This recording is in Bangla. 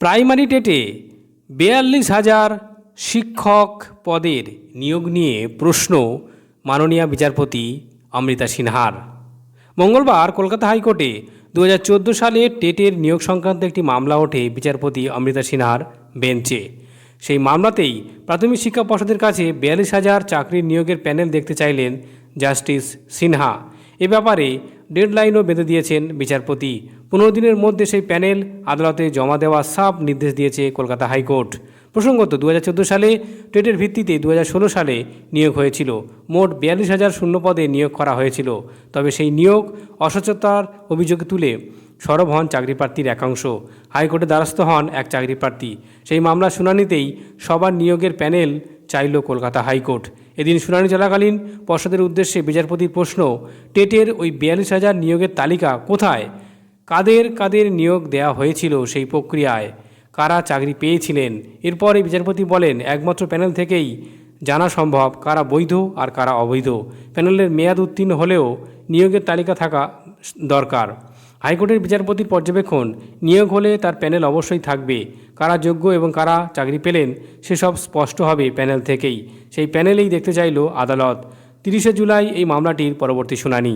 প্রাইমারি টেটে বেয়াল্লিশ হাজার শিক্ষক পদের নিয়োগ নিয়ে প্রশ্ন মাননীয় বিচারপতি অমৃতা সিনহার। মঙ্গলবার কলকাতা হাইকোর্টে দু হাজার সালে টেটের নিয়োগ সংক্রান্ত একটি মামলা ওঠে বিচারপতি অমৃতা সিনহার বেঞ্চে। সেই মামলাতেই প্রাথমিক শিক্ষা পর্ষদের কাছে বিয়াল্লিশ হাজার চাকরির নিয়োগের প্যানেল দেখতে চাইলেন জাস্টিস সিনহা। এ ব্যাপারে ডেডলাইনও বেঁধে দিয়েছেন বিচারপতি। পনেরো দিনের মধ্যে সেই প্যানেল আদালতে জমা দেওয়ার সাফ নির্দেশ দিয়েছে কলকাতা হাইকোর্ট। প্রসঙ্গত দু হাজার চোদ্দ সালে টেটের ভিত্তিতে দু হাজার ষোলো সালে নিয়োগ হয়েছিল। মোট বিয়াল্লিশ হাজার শূন্য পদে নিয়োগ করা হয়েছিল। তবে সেই নিয়োগ অস্বচ্ছতার অভিযোগ তুলে সরব হন চাকরিপ্রার্থীর একাংশ। হাইকোর্টে দ্বারস্থ হন এক চাকরিপ্রার্থী সেই মামলা শুনানিতেই সবার নিয়োগের প্যানেল চাইল কলকাতা হাইকোর্ট। এদিন শুনানি চলাকালীন পর্ষদের উদ্দেশ্যে বিচারপতির প্রশ্ন, টেটের ওই বিয়াল্লিশ হাজার নিয়োগের তালিকা কোথায়? কাদের কাদের নিয়োগ দেওয়া হয়েছিল সেই প্রক্রিয়ায়? কারা চাকরি পেয়েছিলেন? এরপরে বিচারপতি বলেন, একমাত্র প্যানেল থেকেই জানা সম্ভব কারা বৈধ আর কারা অবৈধ। প্যানেলের মেয়াদ উত্তীর্ণ হলেও নিয়োগের তালিকা থাকা দরকার। হাইকোর্টের বিচারপতির পর্যবেক্ষণ, নিয়োগ হলে তার প্যানেল অবশ্যই থাকবে। কারা যোগ্য এবং কারা চাকরি পেলেন, সেসব স্পষ্ট হবে প্যানেল থেকেই। সেই প্যানেলেই দেখতে চাইল আদালত। তিরিশে জুলাই এই মামলাটির পরবর্তী শুনানি।